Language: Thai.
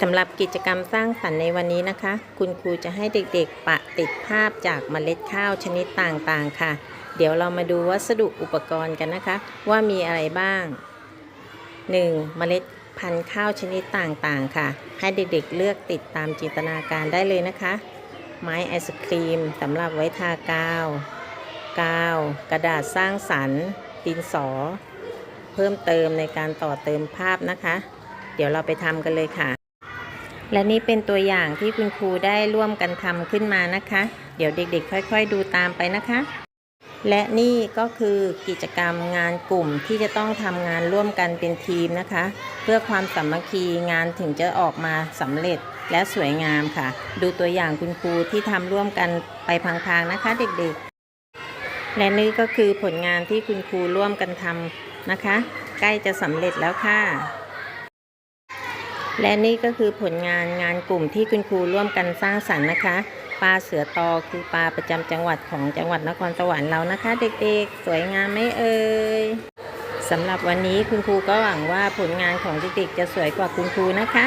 สำหรับกิจกรรมสร้างสรรค์ในวันนี้นะคะ คุณครูจะให้เด็กๆ ปะติดภาพจากเมล็ดข้าวชนิดต่างๆค่ะ เดี๋ยวเรามาดูวัสดุอุปกรณ์กันนะคะ ว่ามีอะไรบ้าง 1. เมล็ดพันธุ์ข้าวชนิดต่างๆ ค่ะ ให้เด็กๆ เลือกติดตามจินตนาการได้เลยนะคะ ไม้ไอศครีมสำหรับไว้ทากาว กาว กระดาษสร้างสรรค์ดินสอ เพิ่มเติมในการต่อเติมภาพนะคะ เดี๋ยวเราไปทำกันเลยค่ะ และนี่เป็นตัวอย่างที่คุณครูได้ร่วมกันทำขึ้นมานะคะ เดี๋ยวเด็กๆ ค่อยๆ ดูตามไปนะคะ และนี่ก็คือกิจกรรมงานกลุ่มที่จะต้องทำงานร่วมกันเป็นทีมนะคะ เพื่อความสามัคคีงานถึงจะออกมาสำเร็จและสวยงามค่ะ ดูตัวอย่างคุณครูที่ทำร่วมกันไปพลางๆนะคะ เด็กๆ และนี่ก็คือผลงานที่คุณครูร่วมกันทำนะคะ ใกล้จะสำเร็จแล้วค่ะ และนี่ก็คือผลงานงานกลุ่มที่คุณครูร่วมกันสร้างสรรค์นะคะ ปลาเสือตอคือปลาประจำจังหวัดของจังหวัดนครสวรรค์เรานะคะ เด็กๆ สวยงามไหมเอ่ยสำหรับวันนี้คุณครูก็หวังว่าผลงานของเด็กๆจะสวยกว่าคุณครูนะคะ